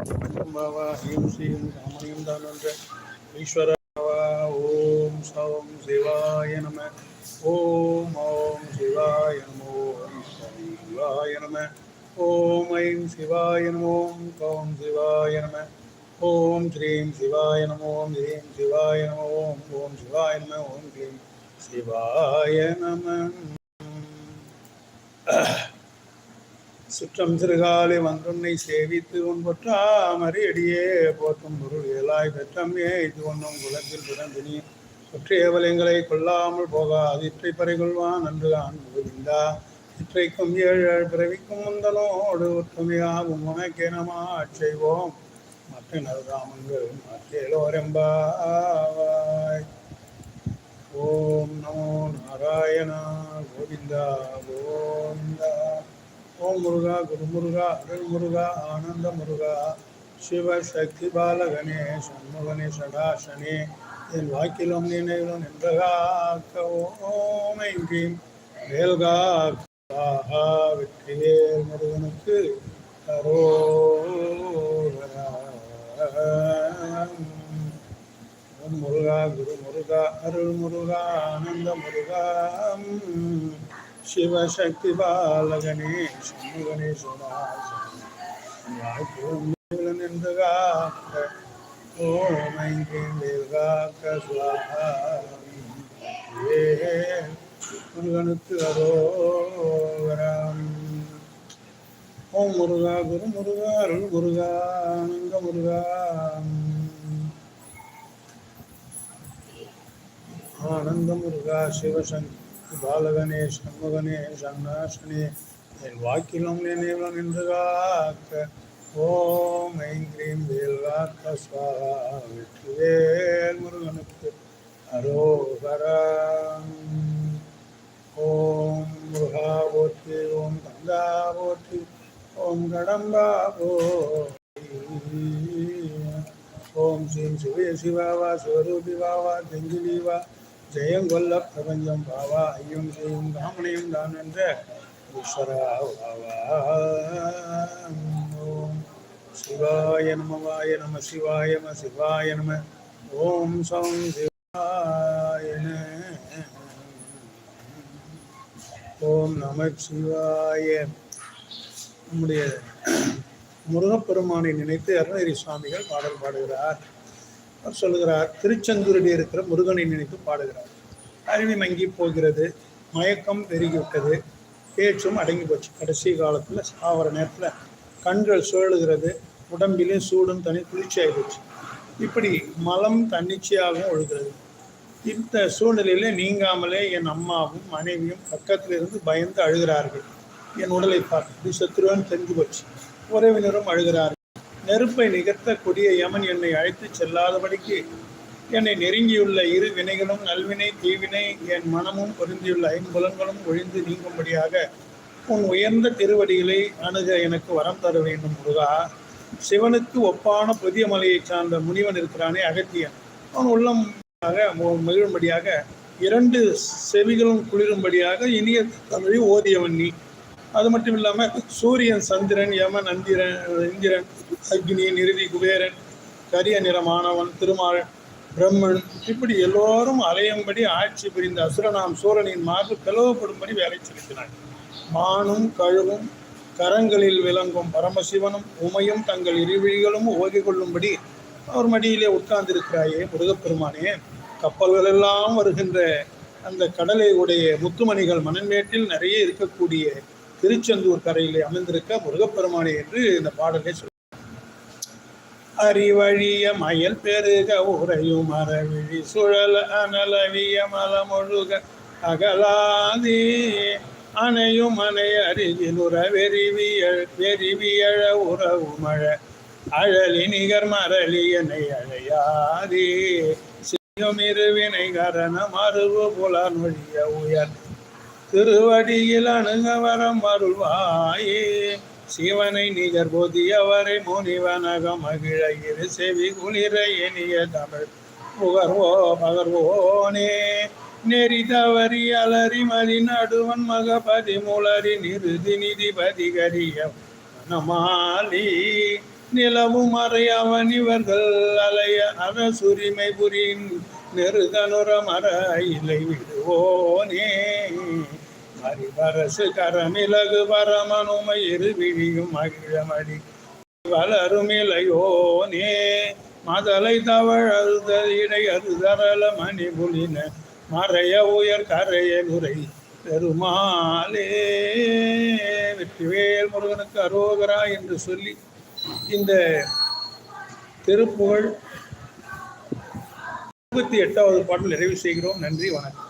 பாவா heme ஸ்ரீம் ராமணியம் தானன்ற ஈஸ்வர ஓம் சௌம் சிவாய நம ஓம் ஓம் சிவாய நமோ சிவாய நம ஓம் ஐம் சிவாய நமோம் ஓம் சிவாய நம ஓம் ஸ்ரீம் சிவாய நமோம் ஹ்ரீம் சிவாய நமோ ஓம் ஓம் சிவாய நம ஓம் ஸ்ரீம் சிவாய நம. சுற்றம் சிறுகாலை வந்துன்னை சேவித்து உன் பொற்றாமரை அடியே போற்றும் பொருள். ஏலாய் பெற்றம்மே இது ஒன்றும் குலத்தில் பிறந்தினி சுற்றியவலங்களை கொள்ளாமல் போகாது. இற்றை பறை கொள்வான் நன்று ஆண் இற்றைக்கும் ஏழு பிறவிக்கும் முந்தனோடு ஒற்றுமையாகும். உனக்கெனமா செய்வோம். மற்ற நல்ராமங்கள் மற்றேலோரெம்பாவாய். ஓம் நமோ நாராயணா கோவிந்தா கோவிந்தா. ஓம் முருகா குரு முருகா அருள் முருகா ஆனந்த முருகா. சிவசக்தி பாலகனே சண்முகனே சடாசனே. என் வாக்கிலும் நினைவிலும் நின்றகாக்க ஓமை வேல்காக்கா வெற்றிவேல் முருகனுக்கு அரோகரா முருகா குரு முருகா அருள் முருகா ஆனந்த முருகா. சிவசக்தி பாலகணேஷ் சண்முகனே சுராசன் என்று காக்க காக்க முருகனுக்கு அரோகரம் ஓம் முருகா குரு முருகா அருள் முருகா அங்க முருகா ஆனந்த முருகா சிவசங்கி பாலகனே சண்முகனே சன்னாசனே என் வாக்கிலும் நினைவிலும் நின்று காக்க. ஓம் ஐங்கிரீம் வேல் காக்க சுவாகா. வெற்றிவேல் முருகனுக்கு அரோகரம் ஓம் முருகா போற்றி ஓம் கங்கா போற்றி ஓம் கடம்பா போற்றி. ஓம் ஸ்ரீம் சிவய சிவாவா சிவரூபி வாவா தெங்கிலீவா ஜெயங்கொல்ல பிரபஞ்சம் பாவா ஐயம் செய்யும் ராமனையும் தான் என்ற ஈஸ்வரா பாவா. ஓம் சிவாய நமவாய நம சிவாய நம சிவாய நம. ஓம் சௌம் சிவாய ஓம் நம சிவாய. நம்முடைய முருகப்பெருமானை நினைத்து அருணகிரி சுவாமிகள் பாடல் பாடுகிறார். அவர் சொல்லுகிறார் திருச்செந்தூரில் இருக்கிற முருகனை நினைத்து பாடுகிறார். அருவி மங்கி போகிறது மயக்கம் பெருகிவிட்டது பேச்சும் அடங்கி போச்சு. கடைசி காலத்தில் சாவர நேரத்தில் கண்கள் சுழலுகிறது உடம்பிலே சூடும் தனி குளிர்ச்சியாகி போச்சு. இப்படி மலம் தன்னிச்சையாகவும் ஒழுகிறது. இந்த சூழ்நிலையில் நீங்காமலே என் அம்மாவும் மனைவியும் பக்கத்தில் இருந்து பயந்து அழுகிறார்கள். என் உடலை பார்த்து சத்ருவன் தெரிஞ்சு போச்சு. உறவினரும் அழுகிறார்கள். நெருப்பை நிகர்த்த கொடிய யமன் என்னை அழைத்து செல்லாதபடிக்கு என்னை நெருங்கியுள்ள இரு வினைகளும் நல்வினை தீவினை என் மனமும் பொருந்தியுள்ள ஐம்புலன்களும் ஒழிந்து நீங்கும்படியாக உன் உயர்ந்த திருவடிகளை அணுக எனக்கு வரம் தர வேண்டும் முருகா. சிவனுக்கு ஒப்பான புதிய மலையைச் சார்ந்த முனிவன் இருக்கிறானே அகத்தியன். அவன் உள்ளம் மகிழும்படியாக இரண்டு செவிகளும் குளிரும்படியாக இனிய தமிழை ஓதியவன் நீ. அது மட்டும் இல்லாமல் சூரியன் சந்திரன் யமன் நந்திரன் இந்திரன் அக்னி நிருதி குபேரன் கரிய நிறமானவன் திருமால் பிரம்மன் இப்படி எல்லோரும் அலையும்படி ஆட்சி புரிந்த அசுரனாம் சூரனின் மார்பு பிளவுபடும்படி வேலை செலுத்தினார் மானும் கழுவும் கரங்களில் விளங்கும் பரமசிவனும் உமையும் தங்கள் இருவிழிகளும் ஓகி கொள்ளும்படி அவர் மடியிலே உட்கார்ந்திருக்கிறாயே முருகப்பெருமானே. கப்பல்கள் எல்லாம் வருகின்ற அந்த கடலை உடைய முத்துமணிகள் மணன்மேட்டில் நிறைய இருக்கக்கூடிய திருச்செந்தூர் கரையிலே அமைந்திருக்க முருகப்பெருமானே என்று இந்த பாடலே சொல்ல. அறிவழிய மயல் பெருக உறையும் அறவிழி சுழல அனலவிய மலமொழுக அகலாதே. அணையும் அணை அருகில் உற வெறிவியழ உறவு மழ அழலி நிகர் மரளி என்னை அழையாதே. செய்யும் இருவினை கரணம் அருவு புலனொழிய உயர் திருவடியில் அணுக வரம் அருள்வாயே. சிவனை நிகர் பொதியவரை முனிவனக மகிழ இரு செவி குளிர இனிய தமிழ் புகர்வோ பகர்வோனே நெறி தவறி அலறி மதி நடுவன் மகபதி முளரி நிருதி நிதி பதிகரிய மனமாலி. நிலவும் அறையவன் இவர்கள் அலைய அரசுரிமை புரியின் நெருதனுர மர இலை விடுவோனே. மறிவரசு கரமிலகு வரமனுமை இருவிழியும் மகிழமடி வளருமிலையோனே மதலை தவழல் இடை அறுதரல மணி புலின மறைய உயர் கரைய நுரை பெருமாளே. வெற்றிவேல் முருகனுக்கு அரோகரா என்று சொல்லி இந்த திருப்புகழ் இருபத்தி எட்டாவது பாடல் நிறைவு செய்கிறோம். நன்றி வணக்கம்.